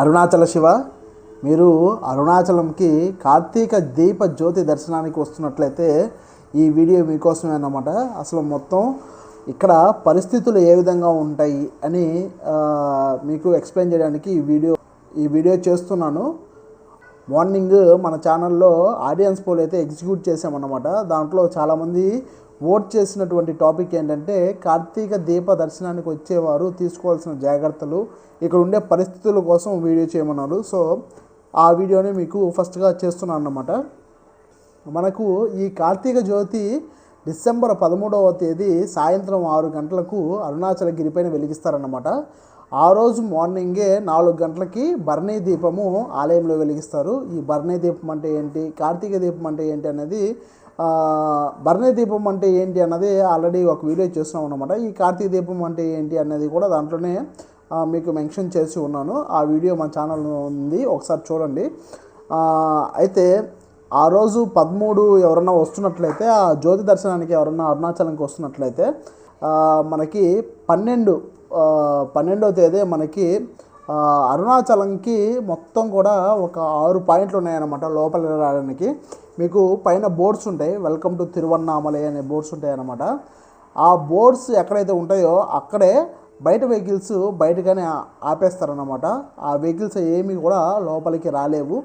అరుణాచల శివ మీరు అరుణాచలంకి కార్తీక దీప జ్యోతి దర్శనానికి వస్తున్నట్లయితే ఈ వీడియో మీకోసమే అన్నమాట. అసలు మొత్తం ఇక్కడ పరిస్థితులు ఏ విధంగా ఉంటాయి అని మీకు ఎక్స్ప్లెయిన్ చేయడానికి ఈ వీడియో ఈ వీడియో చేస్తున్నాను. మార్నింగ్ మన ఛానల్లో ఆడియన్స్ పోల్ అయితే ఎగ్జిక్యూట్ చేసామన్నమాట దాంట్లో చాలామంది ఓట్ చేసినటువంటి టాపిక్ ఏంటంటే కార్తీక దీప దర్శనానికి వచ్చేవారు తీసుకోవాల్సిన జాగ్రత్తలు ఇక్కడ ఉండే పరిస్థితుల కోసం వీడియో చేయమన్నారు. సో ఆ వీడియోని మీకు ఫస్ట్గా చేస్తున్నాను అన్నమాట. మనకు ఈ కార్తీక జ్యోతి డిసెంబర్ పదమూడవ తేదీ సాయంత్రం ఆరు గంటలకు అరుణాచల గిరిపైన వెలిగిస్తారన్నమాట. ఆ రోజు మార్నింగే నాలుగు గంటలకి భరణీ దీపము ఆలయంలో వెలిగిస్తారు. ఈ భరణీ దీపం అంటే ఏంటి కార్తీక దీపం అంటే ఏంటి అనేది భరణీ దీపం అంటే ఏంటి అన్నది ఆల్రెడీ ఒక వీడియో చేస్తున్నాం అనమాట ఈ కార్తీక దీపం అంటే ఏంటి అనేది కూడా దాంట్లోనే మీకు మెన్షన్ చేసి ఉన్నాను. ఆ వీడియో మా ఛానల్లో ఉంది ఒకసారి చూడండి. అయితే ఆ రోజు పదమూడు ఎవరన్నా వస్తున్నట్లయితే ఆ జ్యోతి దర్శనానికి ఎవరన్నా అరుణాచలంకి వస్తున్నట్లయితే మనకి పన్నెండు పన్నెండో తేదీ మనకి అరుణాచలంకి మొత్తం కూడా ఒక ఆరు పాయింట్లు ఉన్నాయన్నమాట లోపల రావడానికి. మీకు పైన బోర్డ్స్ ఉంటాయి. వెల్కమ్ టు తిరువన్నామలై అనే బోర్డ్స్ ఉంటాయన్నమాట. ఆ బోర్డ్స్ ఎక్కడైతే ఉంటాయో అక్కడే బయట వెహికల్స్ బయటగానే ఆపేస్తారన్నమాట. ఆ వెహికల్స్ ఏమీ కూడా లోపలికి రాలేవు.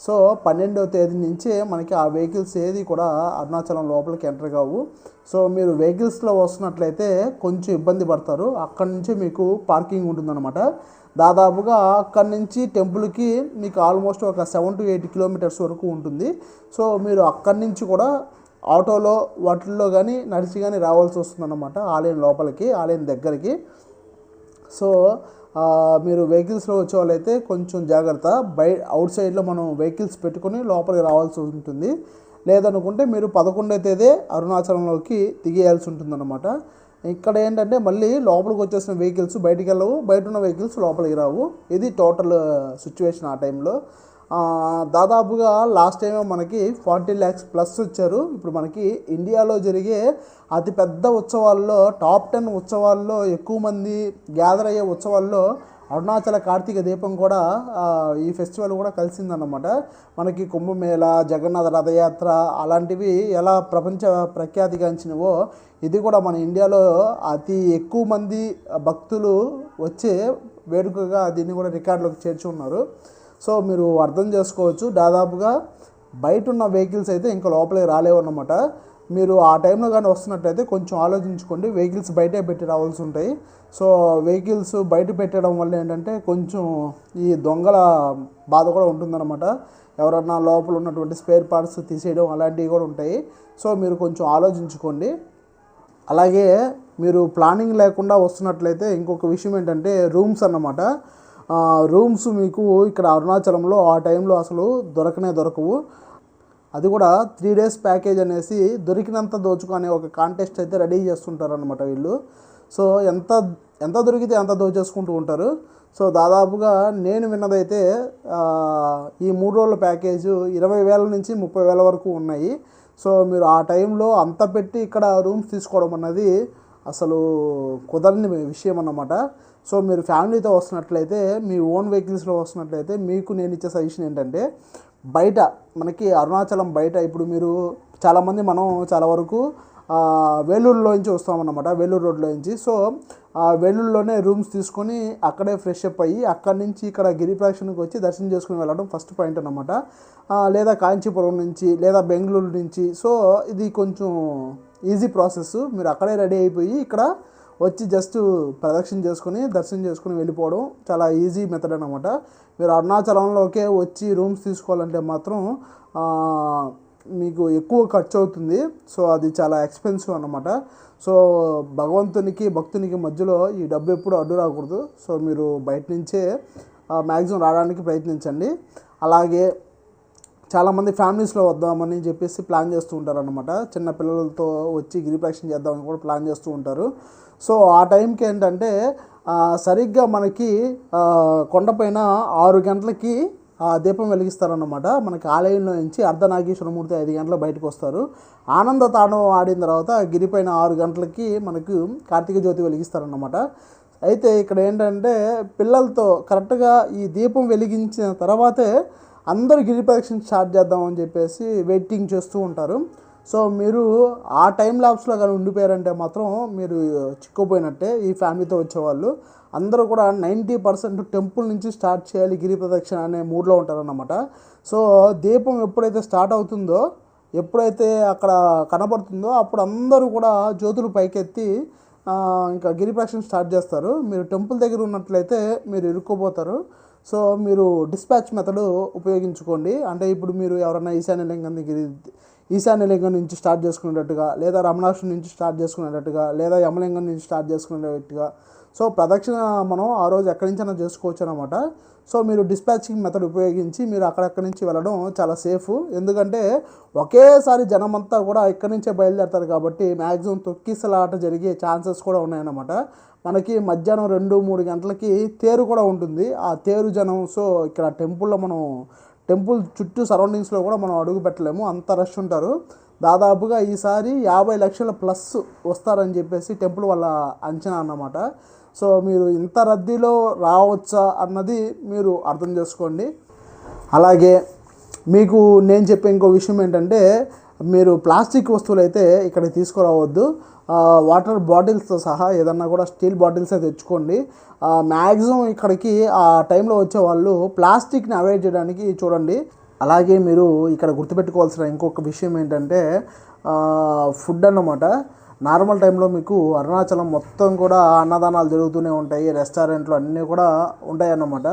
సో పన్నెండవ తేదీ నుంచే మనకి ఆ వెహికల్స్ ఏది కూడా అరుణాచలం లోపలికి ఎంటర్ కావు. సో మీరు వెహికల్స్లో వస్తున్నట్లయితే కొంచెం ఇబ్బంది పడతారు. అక్కడి నుంచి మీకు పార్కింగ్ ఉంటుందన్నమాట. దాదాపుగా అక్కడి నుంచి టెంపుల్కి మీకు ఆల్మోస్ట్ ఒక సెవెన్ టు ఎయిట్ కిలోమీటర్స్ వరకు ఉంటుంది. సో మీరు అక్కడి నుంచి కూడా ఆటోలో వాటిల్లో కానీ నడిచి కానీ రావాల్సి వస్తుందన్నమాట. ఆలయం లోపలికి ఆలయం దగ్గరికి. సో మీరు వెహికల్స్లో వచ్చే వాళ్ళైతే కొంచెం జాగ్రత్త. బై అవుట్ సైడ్లో మనం వెహికల్స్ పెట్టుకొని లోపలికి రావాల్సి ఉంటుంది. లేదనుకుంటే మీరు పదకొండో తేదీ అరుణాచలంలోకి దిగేయాల్సి ఉంటుందన్నమాట. ఇక్కడ ఏంటంటే మళ్ళీ లోపలికి వచ్చేసిన వెహికల్స్ బయటికి వెళ్ళవు. బయట ఉన్న వెహికల్స్ లోపలికి రావు. ఇది టోటల్ సిచ్యువేషన్ ఆ టైంలో. దాదాపుగా లాస్ట్ టైం మనకి ఫార్టీ ల్యాక్స్ ప్లస్ వచ్చారు. ఇప్పుడు మనకి ఇండియాలో జరిగే అతిపెద్ద ఉత్సవాల్లో టాప్ టెన్ ఉత్సవాల్లో ఎక్కువ మంది గ్యాదర్ అయ్యే ఉత్సవాల్లో అరుణాచల కార్తీక దీపం కూడా ఈ ఫెస్టివల్ కూడా కలిసిందన్నమాట. మనకి కుంభమేళ జగన్నాథ రథయాత్ర అలాంటివి ఎలా ప్రపంచ ప్రఖ్యాతిగాంచినవో ఇది కూడా మన ఇండియాలో అతి ఎక్కువ మంది భక్తులు వచ్చే వేడుకగా దీన్ని కూడా రికార్డులోకి చేర్చి ఉన్నారు సో మీరు అర్థం చేసుకోవచ్చు. దాదాపుగా బయట ఉన్న వెహికల్స్ అయితే ఇంకా లోపలికి రాలేవు అన్నమాట. మీరు ఆ టైంలో కానీ వస్తున్నట్టయితే కొంచెం ఆలోచించుకోండి. వెహికల్స్ బయటే పెట్టి రావాల్సి ఉంటాయి. సో వెహికల్స్ బయట పెట్టడం వల్ల ఏంటంటే కొంచెం ఈ దొంగల బాధ కూడా ఉంటుందన్నమాట. ఎవరన్నా లోపల ఉన్నటువంటి స్పేర్ పార్ట్స్ తీసేయడం అలాంటివి కూడా ఉంటాయి. సో మీరు కొంచెం ఆలోచించుకోండి. అలాగే మీరు ప్లానింగ్ లేకుండా వస్తున్నట్లయితే ఇంకొక విషయం ఏంటంటే రూమ్స్ అన్నమాట. రూమ్స్ మీకు ఇక్కడ అరుణాచలంలో ఆ టైంలో అసలు దొరకనే దొరకవు. అది కూడా త్రీ డేస్ ప్యాకేజ్ అనేసి దొరికినంత దోచుకునే ఒక కాంటెస్ట్ అయితే రెడీ చేస్తుంటారు అనమాట వీళ్ళు. సో ఎంత ఎంత దొరికితే అంత దోచేసుకుంటూ ఉంటారు. సో దాదాపుగా నేను విన్నదైతే ఈ మూడు రోజుల ప్యాకేజ్ ఇరవై వేల నుంచి ముప్పై వేల వరకు ఉన్నాయి. సో మీరు ఆ టైంలో అంత పెట్టి ఇక్కడ రూమ్స్ తీసుకోవడం అన్నది అసలు కుదరని విషయం అన్నమాట. సో మీరు ఫ్యామిలీతో వస్తున్నట్లయితే మీ ఓన్ వెహికల్స్లో వస్తున్నట్లయితే మీకు నేను ఇచ్చే సజెషన్ ఏంటంటే బయట మనకి అరుణాచలం బయట ఇప్పుడు మీరు చాలామంది మనం చాలా వరకు వేలూరులోంచి వేలూరులో నుంచి వస్తామన్నమాట వేలూరు రోడ్లో నుంచి. సో ఆ వేలూరులోనే రూమ్స్ తీసుకొని అక్కడే ఫ్రెష్ అప్ అయ్యి అక్కడి నుంచి ఇక్కడ గిరి వచ్చి దర్శనం చేసుకుని వెళ్ళడం ఫస్ట్ పాయింట్ అనమాట లేదా కాంచీపురం నుంచి లేదా బెంగళూరు నుంచి. సో ఇది కొంచెం ఈజీ ప్రాసెస్. మీరు అక్కడే రెడీ అయిపోయి ఇక్కడ వచ్చి జస్ట్ ప్రదక్షిణ చేసుకుని దర్శనం చేసుకుని వెళ్ళిపోవడం చాలా ఈజీ మెథడ్ అనమాట మీరు అరుణాచలంలోకే వచ్చి రూమ్స్ తీసుకోవాలంటే మాత్రం మీకు ఎక్కువ ఖర్చు అవుతుంది. సో అది చాలా ఎక్స్పెన్సివ్ అనమాట సో భగవంతునికి భక్తునికి మధ్యలో ఈ డబ్బు ఎప్పుడు అడ్డు రాకూడదు. సో మీరు బయట నుంచే మ్యాక్సిమం రావడానికి ప్రయత్నించండి. అలాగే చాలామంది ఫ్యామిలీస్లో వద్దామని చెప్పేసి ప్లాన్ చేస్తూ ఉంటారు అనమాట చిన్న పిల్లలతో వచ్చి గిరి చేద్దామని కూడా ప్లాన్ చేస్తూ ఉంటారు. సో ఆ టైంకి ఏంటంటే సరిగ్గా మనకి కొండపైన ఆరు గంటలకి ఆ దీపం వెలిగిస్తారన్నమాట. మనకి ఆలయంలో నుంచి అర్ధనాగేశ్వరమూర్తి ఐదు గంటల బయటకు వస్తారు. ఆనంద తాండవం ఆడిన తర్వాత గిరిపైన ఆరు గంటలకి మనకు కార్తీక జ్యోతి వెలిగిస్తారన్నమాట. అయితే ఇక్కడ ఏంటంటే పిల్లలతో కరెక్ట్గా ఈ దీపం వెలిగించిన తర్వాతే అందరూ గిరి స్టార్ట్ చేద్దామని చెప్పేసి వెయిటింగ్ చేస్తూ ఉంటారు. సో మీరు ఆ టైం ల్యాబ్స్లో కానీ ఉండిపోయారంటే మాత్రం మీరు చిక్కుపోయినట్టే ఈ ఫ్యామిలీతో వచ్చేవాళ్ళు. అందరూ కూడా నైంటీ పర్సెంట్ టెంపుల్ నుంచి స్టార్ట్ చేయాలి గిరి ప్రదక్షిణ అనే మూడ్లో ఉంటారన్నమాట. సో దీపం ఎప్పుడైతే స్టార్ట్ అవుతుందో ఎప్పుడైతే అక్కడ కనబడుతుందో అప్పుడు అందరూ కూడా జ్యోతులు పైకెత్తి ఇంకా గిరి ప్రదక్షిణ స్టార్ట్ చేస్తారు. మీరు టెంపుల్ దగ్గర ఉన్నట్లయితే మీరు ఇరుక్కుపోతారు. సో మీరు డిస్పాచ్ మెథడ్ ఉపయోగించుకోండి. అంటే ఇప్పుడు మీరు ఎవరైనా ఈశాన్య లింగం దగ్గర ఈశాన్య లింగం నుంచి స్టార్ట్ చేసుకునేటట్టుగా లేదా రమణాక్షం నుంచి స్టార్ట్ చేసుకునేటట్టుగా లేదా యమలింగం నుంచి స్టార్ట్ చేసుకునేటట్టుగా. సో ప్రదక్షిణ మనం ఆ రోజు ఎక్కడి నుంచైనా చేసుకోవచ్చు అనమాట సో మీరు డిస్పాచింగ్ మెథడ్ ఉపయోగించి మీరు అక్కడక్కడి నుంచి వెళ్ళడం చాలా సేఫ్ ఎందుకంటే ఒకేసారి జనమంతా కూడా ఇక్కడి నుంచే బయలుదేరతారు కాబట్టి మ్యాక్సిమం తొక్కిసలాట జరిగే ఛాన్సెస్ కూడా ఉన్నాయన్నమాట. మనకి మధ్యాహ్నం రెండు మూడు గంటలకి తేరు కూడా ఉంటుంది. ఆ తేరు జనం సో ఇక్కడ టెంపుల్లో మనం టెంపుల్ చుట్టూ సరౌండింగ్స్లో కూడా మనం అడుగు పెట్టలేము. అంత రష్ ఉంటారు. దాదాపుగా ఈసారి యాభై లక్షల ప్లస్ వస్తారని చెప్పేసి టెంపుల్ వాళ్ళ అంచనా అన్నమాట. సో మీరు ఇంత రద్దీలో రావచ్చా అన్నది మీరు అర్థం చేసుకోండి. అలాగే మీకు నేను చెప్పే ఇంకో విషయం ఏంటంటే మీరు ప్లాస్టిక్ వస్తువులు అయితే ఇక్కడ తీసుకురావద్దు వాటర్ బాటిల్స్తో సహా ఏదన్నా కూడా స్టీల్ బాటిల్సే తెచ్చుకోండి. మ్యాక్సిమం ఇక్కడికి ఆ టైంలో వచ్చే వాళ్ళు ప్లాస్టిక్ని అవాయిడ్ చేయడానికి చూడండి. అలాగే మీరు ఇక్కడ గుర్తుపెట్టుకోవాల్సిన ఇంకొక విషయం ఏంటంటే ఫుడ్ అన్నమాట. నార్మల్ టైంలో మీకు అరుణాచలం మొత్తం కూడా అన్నదానాలు జరుగుతూనే ఉంటాయి. రెస్టారెంట్లు అన్నీ కూడా ఉంటాయి అన్నమాట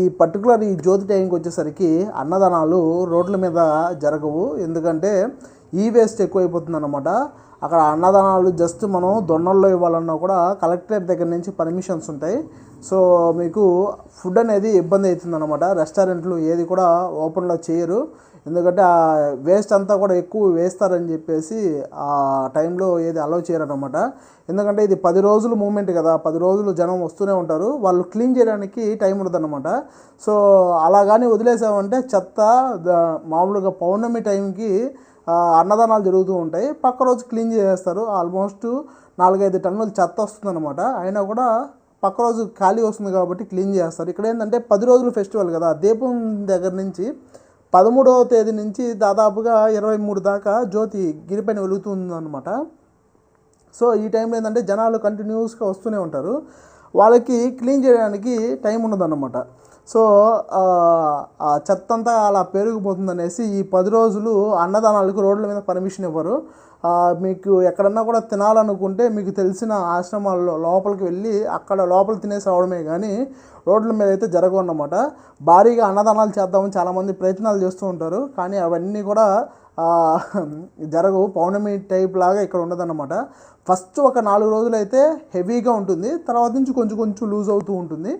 ఈ పర్టికులర్ ఈ జ్యోతి టైంకి వచ్చేసరికి అన్నదానాలు రోడ్ల మీద జరగవు. ఎందుకంటే ఈ వేస్ట్ ఎక్కువైపోతుంది అనమాట అక్కడ అన్నదానాలు జస్ట్ మనం దొన్నల్లో ఇవ్వాలన్నా కూడా కలెక్టరేట్ దగ్గర నుంచి పర్మిషన్స్ ఉంటాయి. సో మీకు ఫుడ్ అనేది ఇబ్బంది అవుతుంది అనమాట రెస్టారెంట్లు ఏది కూడా ఓపెన్లో చేయరు. ఎందుకంటే ఆ వేస్ట్ అంతా కూడా ఎక్కువ వేస్తారని చెప్పేసి ఆ టైంలో ఏది అలౌ చేయరనమాట ఎందుకంటే ఇది పది రోజులు మూమెంట్ కదా పది రోజులు జనం వస్తూనే ఉంటారు. వాళ్ళు క్లీన్ చేయడానికి టైం ఉండదన్నమాట. సో అలా కానీ వదిలేసామంటే చెత్త మామూలుగా పౌర్ణమి టైంకి అన్నదానాలు జరుగుతూ ఉంటాయి. పక్క రోజు క్లీన్ చేసేస్తారు. ఆల్మోస్ట్ నాలుగైదు టన్నుల చెత్త వస్తుందన్నమాట. అయినా కూడా పక్క రోజు ఖాళీ వస్తుంది కాబట్టి క్లీన్ చేస్తారు. ఇక్కడ ఏంటంటే పది రోజులు ఫెస్టివల్ కదా. దీపం దగ్గర నుంచి పదమూడవ తేదీ నుంచి దాదాపుగా ఇరవై మూడు దాకా జ్యోతి గిరిపైన వెలుగుతుందన్నమాట. సో ఈ టైంలో ఏంటంటే జనాలు కంటిన్యూస్గా వస్తూనే ఉంటారు. వాళ్ళకి క్లీన్ చేయడానికి టైం ఉండదన్నమాట. సో ఆ, చెత్త అంతా అలా పెరిగిపోతుంది అనేసి ఈ పది రోజులు అన్నదానాలకు రోడ్ల మీద పర్మిషన్ ఇవ్వరు. మీకు ఎక్కడన్నా కూడా తినాలనుకుంటే మీకు తెలిసిన ఆశ్రమాల్లో లోపలికి వెళ్ళి అక్కడ లోపల తినేసి రావడమే కానీ రోడ్ల మీద అయితే జరగవు అన్నమాట. భారీగా అన్నదానాలు చేద్దామని చాలామంది ప్రయత్నాలు చేస్తూ ఉంటారు. కానీ అవన్నీ కూడా జరగవు పౌర్ణమి టైప్ లాగా ఇక్కడ ఉండదన్నమాట. ఫస్ట్ ఒక నాలుగు రోజులు అయితే హెవీగా ఉంటుంది. తర్వాత నుంచి కొంచెం కొంచెం లూజ్ అవుతూ ఉంటుంది.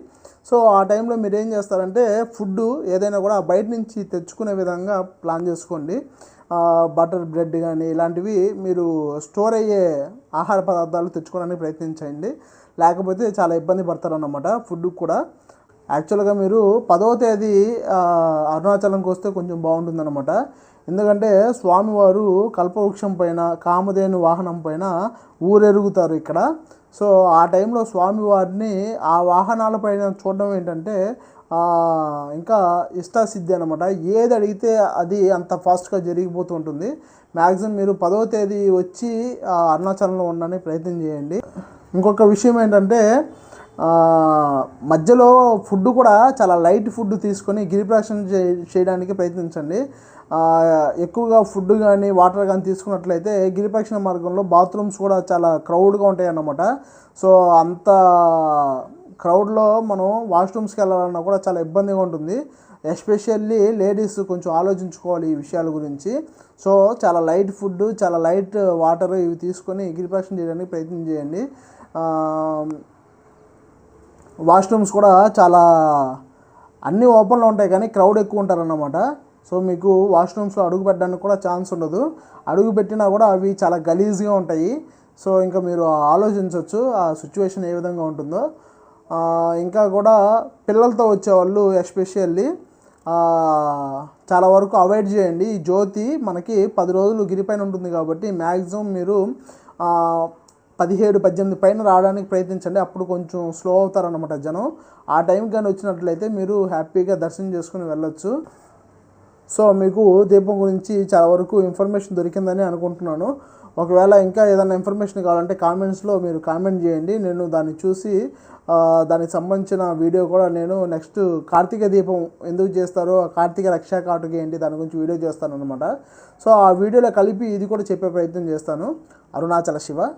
సో ఆ టైంలో మీరు ఏం చేస్తారంటే ఫుడ్ ఏదైనా కూడా బయట నుంచి తెచ్చుకునే విధంగా ప్లాన్ చేసుకోండి. బటర్ బ్రెడ్ కానీ ఇలాంటివి మీరు స్టోర్ అయ్యే ఆహార పదార్థాలు తెచ్చుకోవడానికి ప్రయత్నించండి. లేకపోతే చాలా ఇబ్బంది పడతారన్నమాట ఫుడ్ కూడా. యాక్చువల్గా మీరు పదవ తేదీ అరుణాచలంకి వస్తే కొంచెం బాగుంటుందన్నమాట. ఎందుకంటే స్వామివారు కల్పవృక్షం పైన కామధేను వాహనం పైన ఊరెరుగుతారు ఇక్కడ. సో ఆ టైంలో స్వామివారిని ఆ వాహనాల పైన చూడడం ఏంటంటే ఇంకా ఇష్టాసిద్ధి అనమాట ఏది అడిగితే అది అంత ఫాస్ట్గా జరిగిపోతూ ఉంటుంది. మ్యాక్సిమం మీరు పదవ తేదీ వచ్చి అరుణాచలంలో ఉండడానికి ప్రయత్నం చేయండి. ఇంకొక విషయం ఏంటంటే మధ్యలో ఫుడ్ కూడా చాలా లైట్ ఫుడ్ తీసుకొని గిరిప్రదక్షిణ చే చేయడానికి ప్రయత్నించండి. ఎక్కువగా ఫుడ్ కానీ వాటర్ కానీ తీసుకున్నట్లయితే గిరిపక్షణ మార్గంలో బాత్రూమ్స్ కూడా చాలా క్రౌడ్గా ఉంటాయి అన్నమాట సో అంత క్రౌడ్లో మనం వాష్రూమ్స్కి వెళ్ళాలన్నా కూడా చాలా ఇబ్బందిగా ఉంటుంది. ఎస్పెషల్లీ లేడీస్ కొంచెం ఆలోచించుకోవాలి ఈ విషయాల గురించి. సో చాలా లైట్ ఫుడ్ చాలా లైట్ వాటర్ ఇవి తీసుకొని గిరిపక్షణ చేయడానికి ప్రయత్నం చేయండి. వాష్రూమ్స్ కూడా చాలా అన్నీ ఓపెన్లో ఉంటాయి కానీ క్రౌడ్ ఎక్కువ ఉంటారన్నమాట. సో మీకు వాష్రూమ్స్లో అడుగు పెట్టడానికి కూడా ఛాన్స్ ఉండదు. అడుగు పెట్టినా కూడా అవి చాలా గలీజ్గా ఉంటాయి. సో ఇంకా మీరు ఆలోచించవచ్చు ఆ సిచ్యువేషన్ ఏ విధంగా ఉంటుందో. ఇంకా కూడా పిల్లలతో వచ్చేవాళ్ళు ఎస్పెషల్లీ చాలా వరకు అవాయిడ్ చేయండి. ఈ జ్యోతి మనకి పది రోజులు గిరిపైన ఉంటుంది కాబట్టి మ్యాక్సిమం మీరు పదిహేడు పద్దెనిమిది పైన రావడానికి ప్రయత్నించండి. అప్పుడు కొంచెం స్లో అవుతారనమాట జనం. ఆ టైం కానీ వచ్చినట్లయితే మీరు హ్యాపీగా దర్శనం చేసుకుని వెళ్ళొచ్చు. సో మీకు దీపం గురించి చాలా వరకు ఇన్ఫర్మేషన్ దొరికిందని అనుకుంటున్నాను. ఒకవేళ ఇంకా ఏదైనా ఇన్ఫర్మేషన్ కావాలంటే కామెంట్స్లో మీరు కామెంట్ చేయండి. నేను దాన్ని చూసి దానికి సంబంధించిన వీడియో కూడా నేను నెక్స్ట్ కార్తీక దీపం ఎందుకు చేస్తారో ఆ కార్తీక రక్షా కాటుకి ఏంటి దాని గురించి వీడియో చేస్తాను అనమాట సో ఆ వీడియోలో కలిపి ఇది కూడా చెప్పే ప్రయత్నం చేస్తాను. అరుణాచల శివ.